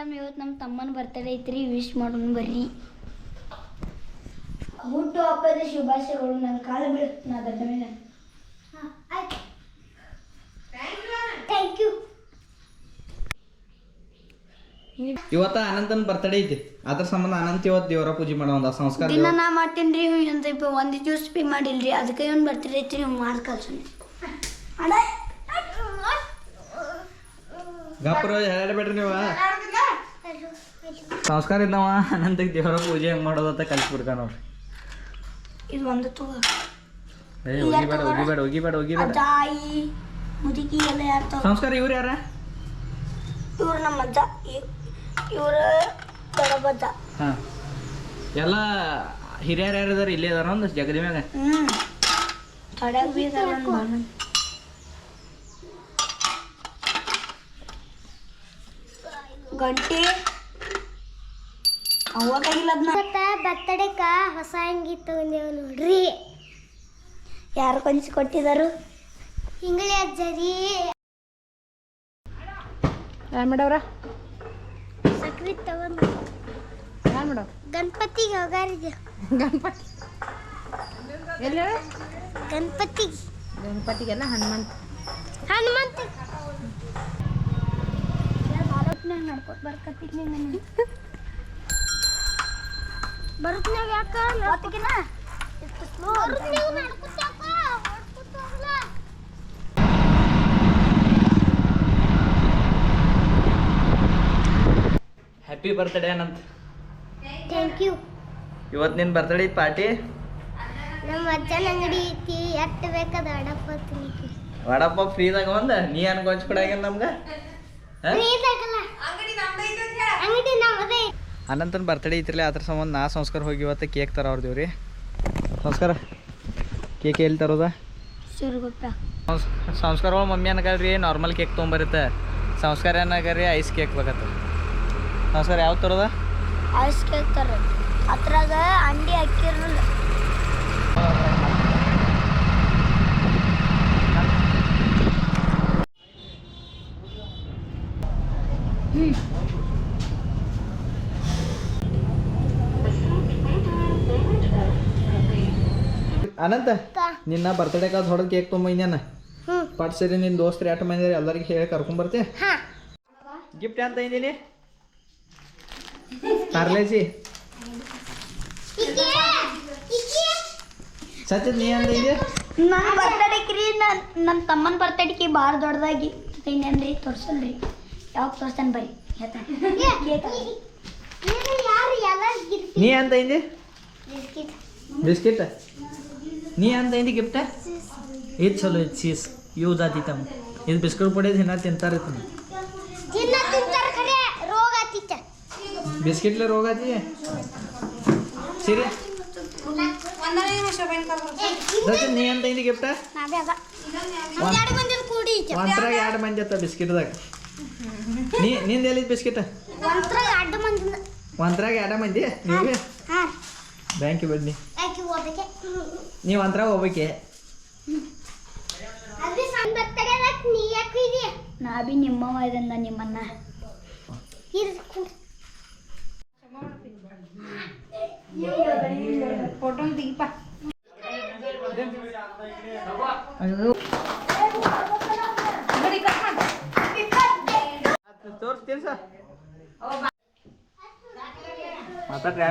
ರಾಮ್ ಇವತ್ತು ನಮ್ಮ ತಮ್ಮನ ಬರ್ತಡೇ ಐತ್ರಿ ವಿಶ್ ಮಾಡೋಣ ಬರ್ರಿ. ಹುಟ್ಟು ಹಬ್ಬದ ಶುಭಾಶಯಗಳು ನನ್ನ ಕಾಲ ಬೀಳುತ್ತೆ ನಾ ದೊಡ್ಡ ಮೇಲೆ ಆಯ್ತು. ಥ್ಯಾಂಕ್ ಯು ಇವತ್ತ ಅನಂತನ ಬರ್ತಡೇ ಐತಿ. ಅದ್ರ ಸಂಬಂಧ ಅನಂತ ಇವತ್ತು ದೇವರ ಪೂಜೆ ಮಾಡೋ ಒಂದು ಸಂಸ್ಕಾರ ದಿನ ನಾ ಮಾಡ್ತೀನಿ ರೀ ಒಂದು ಸ್ವಲ್ಪ ಒಂದು ಜ್ಯೂಸ್ ಪಿ ಮಾಡಿಲ್ರಿ ಅದಕ್ಕೆ ಇವ್ನು ಬರ್ತಡೇ ಐತಿ ನೀವು ಮಾಡಿ ಕಳ್ಸೋಣ ಗಪ್ಪರ ಗಪ್ರ ಹೇಳಬೇಡ್ರಿ ನೀವು. ಸಂಸ್ಕಾರ ಇದ್ದವ. ಅನಂತಕ್ಕೆ ದೇವರ ಪೂಜೆ ಹೆಂಗ್ ಮಾಡೋದಂತ ಕಲ್ಸ್ಬಿಡ್ತಾನ ನೋಡ್ರಿ. ಇದು ಒಂದು ತಗೋ. ಏ ಹೋಗಿಬೇಡ ಹೋಗಿಬೇಡ ಒಗಿಬೇಡ ಒಗಿಬೇಡ ತಾಯಿ ಮುದುಕಿ ಎಲ್ಲ ಯಾರು ಸಂಸ್ಕಾರ ಇವ್ರು ಯಾರ? ಇವ್ರು ನಮ್ಮ ಅಜ್ಜ. ಇವ್ರ ದೊಡ್ಡಬಜ್ಜ ಹಾ. ಎಲ್ಲ ಹಿರಿಯರು ಯಾರು ಇದಾರೆ? ಇಲ್ಲೇ ಇದಾರ ಒಂದು ಜಗದಿ ಮ್ಯಾಗ? ಹ್ಞೂ ಇದಾರ ಗಂಟೆ ಅವತ್ತಾಗಿಲ್ಲ ಅದನ್ನ ಬರ್ತಡೇಕ ಹೊಸ ಅಂಗಿ ತಗೊಂಡೇವು ನೋಡ್ರಿ. ಯಾರು ಕೊಂಚ ಕೊಟ್ಟಿದಾರು? ಹಿಂಗಳಿ ಅಜ್ಜರಿ. ಏನ್ ಮಾಡವ್ರ ಸಕ್ರಿ ತಗೊಂಡು ಏನ್ ಮಾಡವ್ ಗಣಪತಿಗೆ ಹೋಗಾರಿದೆ ಗಣಪತಿ. ಎಲ್ಲಿ ಹೇಳು? ಗಣಪತಿಗೆ. ಗಣಪತಿಗೆಲ್ಲ ಹನುಮಂತ. ಹನುಮಂತ. ನಡ್ಕೊತ ಬರ್ಕತ್ತೀನಿ ನಾನು ಬರುತ್ನಾಗ ಯಾಕ? Happy birthday Anantha thank you ಇವತ್ತು ನಿನ್ನ ಬರ್ತಡೆ ಪಾರ್ಟಿ? ನಮ್ಮ ಅಜ್ಜನ ಅಂಗಡಿ ಐತಿ. ಎಟ್ಟು ಬೇಕಾದ ಅಡಪ್ಪ ತಿನ್ನಿಕ್ಕೆ? ವಡಪ್ಪ ಫ್ರೀದಾಗ ಒಂದ? ನೀ ಅನ್ಕೊಂಚ್ ಕೊಡಾಗಿಲ್ಲ ನಮ್ಗೆ? ಹಾ? ಅಂಗಡಿ ನಮ್ಮದೇ ಅನಂತನ ಬರ್ತಡೇ ಇತ್ತಿರಲಿ ಅದ್ರ ಸಂಬಂಧ ನಾ ಸಂಸ್ಕಾರ ಹೋಗಿ ಇವತ್ತು ಕೇಕ್ ತರ ಅವ್ರದೇವ್ರಿ ಸಂಸ್ಕಾರ ಕೇಕ್ ಎಲ್ಲಿ ತರೋದ? ಸಂಸ್ಕಾರ ಒಳಗೆ ಮಮ್ಮಿ ಅನ್ಕಲ್ರಿ ನಾರ್ಮಲ್ ಕೇಕ್ ತೊಗೊಂಬರುತ್ತೆ. ಸಂಸ್ಕಾರ ಏನಾಗರಿ ಐಸ್ ಕೇಕ್ ಬೇಕತ್ತ ಸಂಸ್ಕಾರ ಯಾವ ತರೋದ? ಐಸ್ ಕೇಕ್ ತರ ಅದ್ರಾಗ ಅಂಡಿ ಹಾಕಿರಲ್ಲ ಅನಂತ ನಿನ್ನ ಬರ್ತಡೇ ಅದು ಹೊಡೆದು ಕೇಕ್ ತೊಗೊಂಬಂದ್ಯಾನ ಹ್ಞೂ ಪಟ್ ಸರಿ ನಿನ್ನ ದೋಸ್ತರು ಎಷ್ಟು ಮಂದಿ ಎಲ್ಲರಿಗೆ ಹೇಳಿ ಕರ್ಕೊಂಬರ್ತಿ ಹಾ. ಗಿಫ್ಟ್ ಅಂತ ಇದ್ದೀನಿ ಪಾರ್ಲೇಜಿ. ಸಚಿತ್ ಸತ್ಯದ ನೀ ಅಂತ ಇದೆ ನನ್ನ ಬರ್ತಡೇಕ್ರಿ ರೀ ನನ್ನ ನನ್ನ ತಮ್ಮನ ಬರ್ತಡೇಗೆ ಭಾಳ ದೊಡ್ಡದಾಗಿ ರೀ ತೋರ್ಸಲ್ರಿ. ಯಾವಾಗ ತೋರ್ಸ್ತಾನೆ ಬರ್ರಿ ನೀ ಅಂತ ಇಂದಿ ಬಿಸ್ಕಿಟ್ ನೀ ಅಂತ ಇಂದಿ ಗಿಫ್ಟ ಇದು ಚಲೋ ಇದು ಚೀಸ್ ಯೂಸ್ ಆತಿತ್ತಮ್ಮ ಇದು ಬಿಸ್ಕಿಟ್ ಪುಡಿ ದಿನ ತಿಂತಾರೆ ಬಿಸ್ಕಿಟ್ಲೆ ರೋಗ ಆತಿ? ಸಿರಿ? ನೀ ಅಂತ ಇಂದಿ ಗಿಫ್ಟ ಎರಡು ಮಂದಿ ಕೂಡಿ ಒಂದ್ರಾಗ ಎರಡು ಮಂದಿ ಅತ್ತ ಬಿಸ್ಕಿಟ್ದಾಗ. ನೀ ನಿಂದ ಎಲ್ಲಿ ಬಿಸ್ಕಿಟ್? ಒಂತ್ರ ಎರಡು ಮಂದಿ ಒಂದ್ರಾಗ ಎರಡು ಮಂದಿ? ನೀವೇ? ಥ್ಯಾಂಕ್ ಬ್ಯಾಂಕಿಗೆ ಬನ್ನಿ. ಯಾಕೆ ಓದಕ್ಕೆ. ನೀವು ಒಂದ್ರಾಗ ಹೋಗ್ಬೇಕೆ? ಅದೇ ಸಣ್ಣ ಬರ್ತಾರೆ ನೀ ಯಾಕೆ ಇದೆ ನಾ ಬಿ ನಿಮ್ಮವ ಇದನ್ನ ನಿಮ್ಮನ್ನ. ಇರ್ಕು ಫೋಟೋ ತೆಗಿಪ ತೋರಿಸ್ತೀರಿ ಸರ್. ಮಾತಾಡ್ರಿ